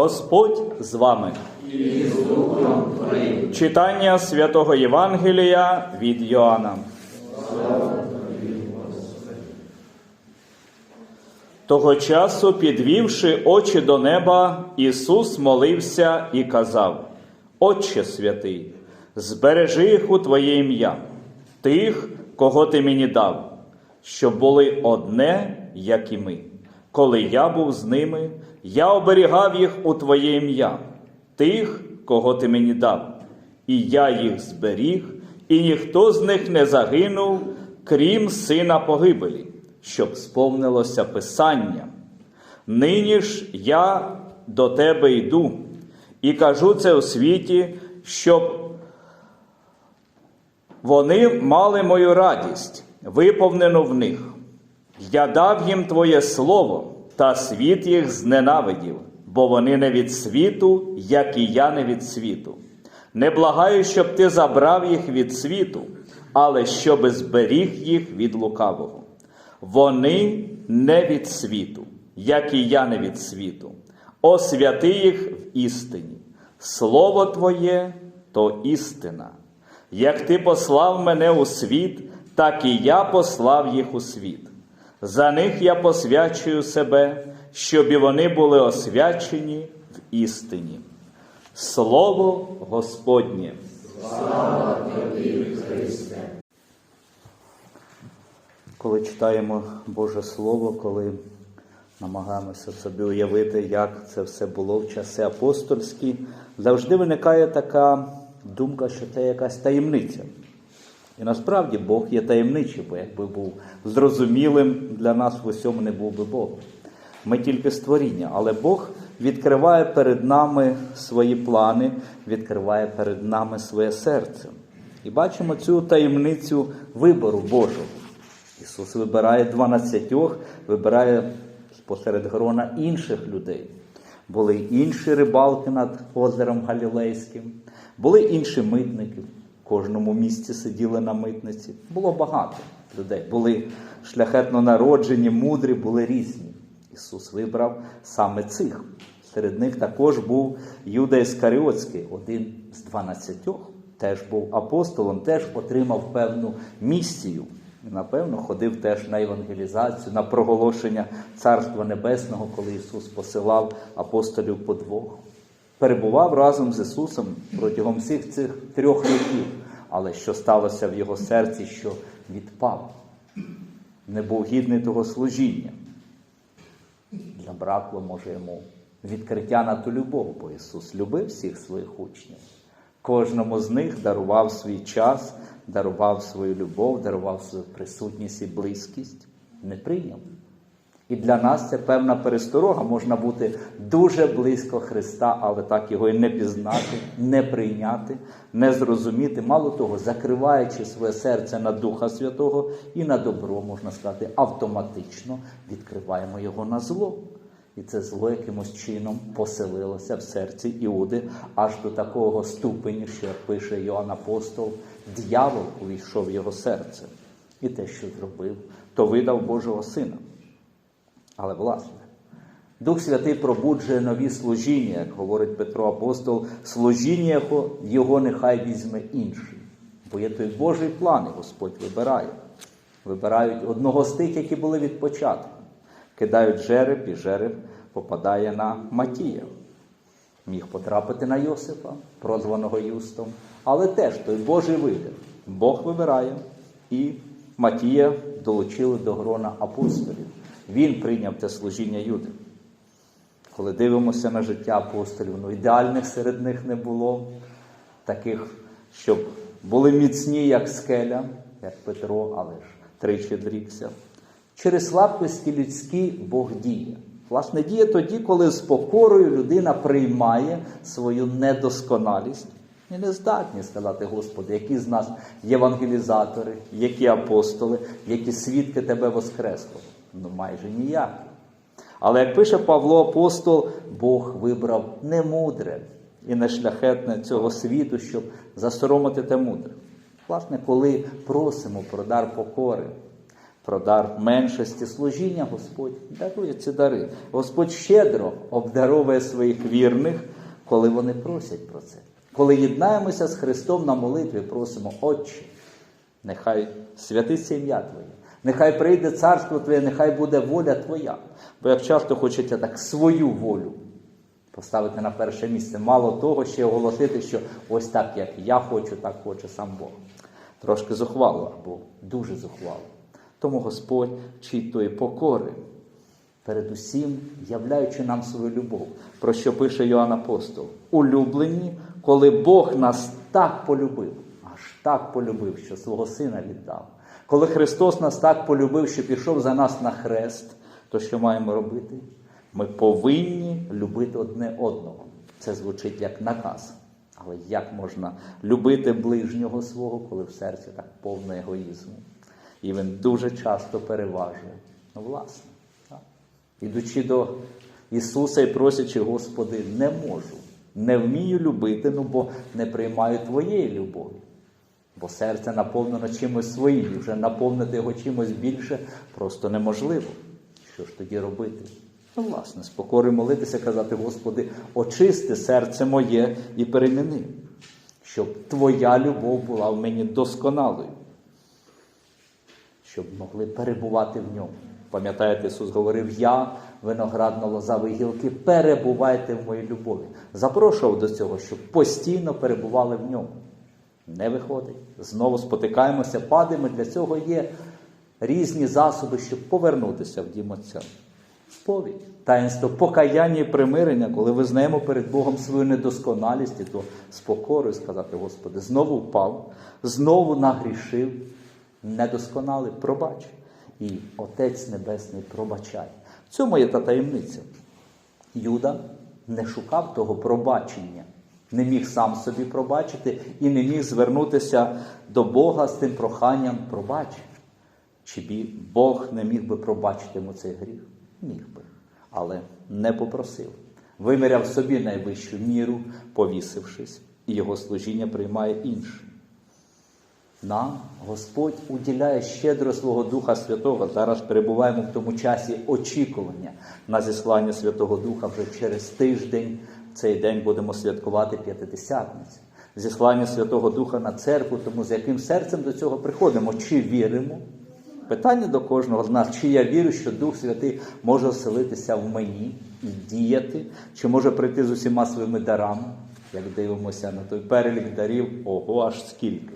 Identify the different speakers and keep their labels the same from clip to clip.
Speaker 1: Господь з вами. І з Духом Твоїм. Читання святого Євангелія від Йоанна. Того часу, підвівши очі до неба, Ісус молився і казав: Отче святий, збережи їх у Твоє ім'я, тих, кого ти мені дав, щоб були одне, як і ми. Коли я був з ними, я оберігав їх у Твоє ім'я, тих, кого ти мені дав, і я їх зберіг, і ніхто з них не загинув, крім сина погибелі, щоб сповнилося Писання. Нині ж я до тебе йду і кажу це у світі, щоб вони мали мою радість, виповнену в них. Я дав їм Твоє слово, та світ їх зненавидів, бо вони не від світу, як і я не від світу. Не благаю, щоб ти забрав їх від світу, але щоб зберіг їх від лукавого. Вони не від світу, як і я не від світу. Освяти їх в істині. Слово Твоє то істина. Як ти послав мене у світ, так і я послав їх у світ. За них я посвячую себе, щоб і вони були освячені в істині. Слово Господнє. Коли читаємо Боже Слово, коли намагаємося собі уявити, як це все було в часи апостольські, завжди виникає така думка, що це якась таємниця. І насправді Бог є таємничий, бо якби був зрозумілим для нас в усьому не був би Бог. Ми тільки створіння, але Бог відкриває перед нами свої плани, відкриває перед нами своє серце. І бачимо цю таємницю вибору Божого. Ісус вибирає дванадцятьох, вибирає посеред грона інших людей. Були інші рибалки над озером Галілейським, були інші митники. Кожному місці сиділи на митниці. Було багато людей. Були шляхетно народжені, мудрі, були різні. Ісус вибрав саме цих. Серед них також був Юда Іскаріотський, один з дванадцятьох, теж був апостолом, теж отримав певну місію. І, напевно, ходив теж на евангелізацію, на проголошення Царства Небесного, коли Ісус посилав апостолів по двох. Перебував разом з Ісусом протягом всіх цих трьох років. Але що сталося в його серці, що відпав, не був гідний того служіння. Забракло, може, йому відкриття на ту любов, бо Ісус любив всіх своїх учнів. Кожному з них дарував свій час, дарував свою любов, дарував свою присутність і близькість, не прийняв. І для нас це певна пересторога, можна бути дуже близько Христа, але так його і не пізнати, не прийняти, не зрозуміти. Мало того, закриваючи своє серце на Духа Святого і на добро, можна сказати, автоматично відкриваємо його на зло. І це зло якимось чином поселилося в серці Іуди аж до такого ступеню, що як пише Йоанн Апостол, дьявол увійшов в його серце. І те, що зробив, то видав Божого Сина. Але власне, Дух Святий пробуджує нові служіння, як говорить Петро Апостол, служіння його, нехай візьме інший. Бо є той Божий план, і Господь вибирає. Вибирають одного з тих, які були від початку. Кидають жереб, і жереб попадає на Матія. Міг потрапити на Йосипа, прозваного Юстом, але теж той Божий вибір. Бог вибирає, і Матія долучили до грона апостолів. Він прийняв те служіння Юди. Коли дивимося на життя апостолів, ну ідеальних серед них не було, таких, щоб були міцні, як скеля, як Петро, але ж тричі дрікся. Через слабкості людські Бог діє. Власне, діє тоді, коли з покорою людина приймає свою недосконалість і не здатні сказати, Господи, які з нас євангелізатори, які апостоли, які свідки Тебе воскресло. Ну майже ніякі. Але як пише Павло апостол, Бог вибрав не мудре і не шляхетне цього світу, щоб засоромити те мудре. Власне, коли просимо про дар покори, про дар меншості служіння, Господь дарує ці дари. Господь щедро обдаровує своїх вірних, коли вони просять про це. Коли єднаємося з Христом на молитві, просимо, Отче, нехай святиться ім'я Твоє, нехай прийде царство Твоє, нехай буде воля Твоя. Бо як часто хочеться так свою волю поставити на перше місце. Мало того, ще оголосити, що ось так, як я хочу, так хоче сам Бог. Трошки зухвало або дуже зухвало. Тому Господь вчить тої покори, передусім являючи нам свою любов, про що пише Йоанн Апостол. Улюблені, коли Бог нас так полюбив, аж так полюбив, що свого Сина віддав. Коли Христос нас так полюбив, що пішов за нас на хрест, то що маємо робити? Ми повинні любити одне одного. Це звучить як наказ. Але як можна любити ближнього свого, коли в серці так повно егоїзму? І він дуже часто переважує. Ну, власне, так. ідучи до Ісуса і просячи, Господи, не можу, не вмію любити, ну бо не приймаю Твоєї любові. Бо серце наповнено чимось своїм, і вже наповнити його чимось більше просто неможливо. Що ж тоді робити? Ну, власне, з молитися, казати, Господи, очисти серце моє і переміни, щоб Твоя любов була в мені досконалою, щоб могли перебувати в ньому. Пам'ятаєте, Ісус говорив, я, виноградно лозавий гілки, перебувайте в моїй любові. Запрошував до цього, щоб постійно перебували в ньому. Не виходить. Знову спотикаємося, падаємо. Для цього є різні засоби, щоб повернутися в дім Отця. Сповідь, таїнство покаяння і примирення, коли визнаємо перед Богом свою недосконалість, і то з покорою сказати, Господи, знову впав, знову нагрішив, недосконалий, пробач. І Отець Небесний пробачає. В цьому є та таємниця. Юда не шукав того пробачення, не міг сам собі пробачити і не міг звернутися до Бога з тим проханням пробач. Чи Бог не міг би пробачити йому цей гріх? Міг би, але не попросив. Виміряв собі найвищу міру, повісившись, і його служіння приймає інший. Нам Господь уділяє щедро свого Духа Святого. Зараз перебуваємо в тому часі очікування на зіслання Святого Духа вже через тиждень. Цей день будемо святкувати П'ятидесятницю. Зіслання Святого Духа на церкву, тому з яким серцем до цього приходимо? Чи віримо? Питання до кожного з нас, чи я вірю, що Дух Святий може оселитися в мені і діяти, чи може прийти з усіма своїми дарами, як дивимося на той перелік дарів, ого, аж скільки,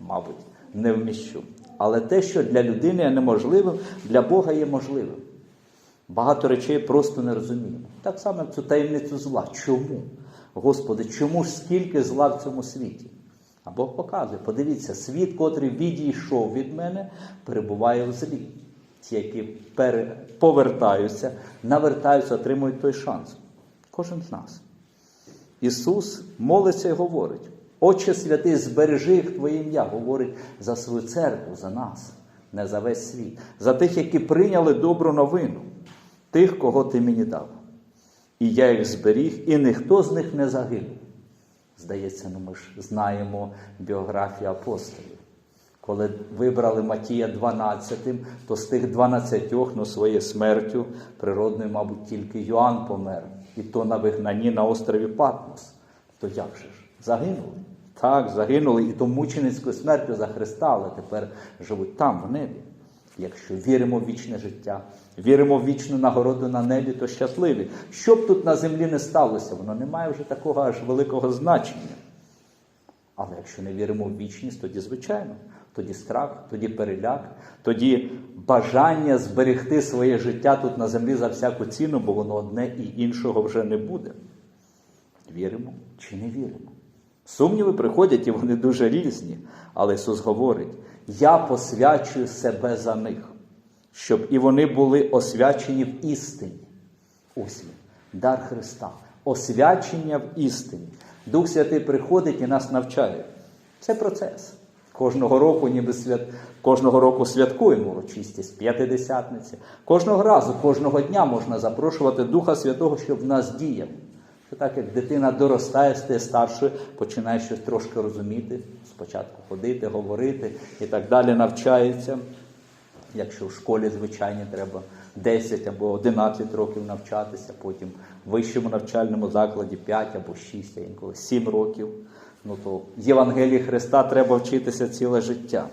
Speaker 1: мабуть, не вміщу. Але те, що для людини є неможливим, для Бога є можливим. Багато речей просто не розуміємо. Так само, цю таємницю зла. Чому? Господи, чому ж скільки зла в цьому світі? А Бог показує, подивіться, світ, котрий відійшов від мене, перебуває в злі. Ті, які пере... повертаються, навертаються, отримують той шанс. Кожен з нас. Ісус молиться і говорить: Отче святий, збережи їх Твоє ім'я, говорить за свою церкву, за нас, не за весь світ, за тих, які прийняли добру новину, тих, кого ти мені дав. І я їх зберіг, і ніхто з них не загинув. Здається, ну ми ж знаємо біографію апостолів. Коли вибрали Матія 12, то з тих 12 ну, своєю смертю природною, мабуть, тільки Йоанн помер, і то на вигнанні на острові Патмос. То як же ж? Загинули? Так, загинули і то мученицькою смертю за Христа, але тепер живуть там, в небі. Якщо віримо в вічне життя, віримо в вічну нагороду на небі, то щасливі. Що б тут на землі не сталося, воно не має вже такого аж великого значення. Але якщо не віримо в вічність, тоді звичайно, тоді страх, тоді переляк, тоді бажання зберегти своє життя тут на землі за всяку ціну, бо воно одне і іншого вже не буде. Віримо чи не віримо? Сумніви приходять і вони дуже різні, але Ісус говорить: Я посвячую себе за них, щоб і вони були освячені в істині. Ось він, дар Христа, освячення в істині. Дух Святий приходить і нас навчає. Це процес. Кожного року, ніби свят... кожного року святкуємо урочистість п'ятидесятниці. Кожного разу, кожного дня можна запрошувати Духа Святого, щоб в нас діяв. Це так, як дитина доростає, стає старшою, починає щось трошки розуміти, спочатку ходити, говорити і так далі навчається. Якщо в школі звичайні треба 10 або 11 років навчатися, потім в вищому навчальному закладі 5 або 6, а інколи 7 років, ну то Євангелії Христа треба вчитися ціле життя.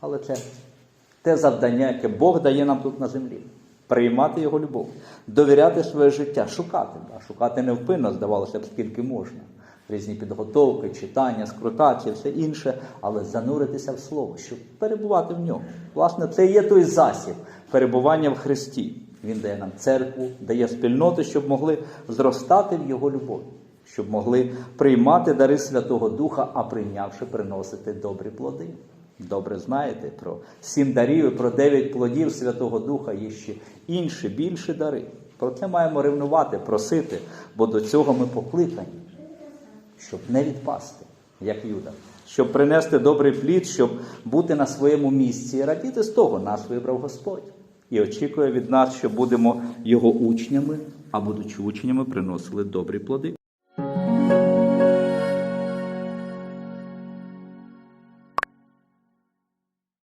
Speaker 1: Але це те завдання, яке Бог дає нам тут на землі. Приймати Його любов, довіряти своє життя, шукати. Да? Шукати невпинно, здавалося б, скільки можна. Різні підготовки, читання, скрутації, все інше, але зануритися в Слово, щоб перебувати в ньому. Власне, це є той засіб перебування в Христі. Він дає нам церкву, дає спільноти, щоб могли зростати в Його любові, щоб могли приймати дари Святого Духа, а прийнявши, приносити добрі плоди. Добре знаєте про сім дарів і про дев'ять плодів Святого Духа є ще інші, більші дари. Про це маємо ревнувати, просити, бо до цього ми покликані, щоб не відпасти, як Юда, щоб принести добрий плід, щоб бути на своєму місці і радіти з того, нас вибрав Господь. І очікує від нас, що будемо його учнями, а будучи учнями, приносили добрі плоди.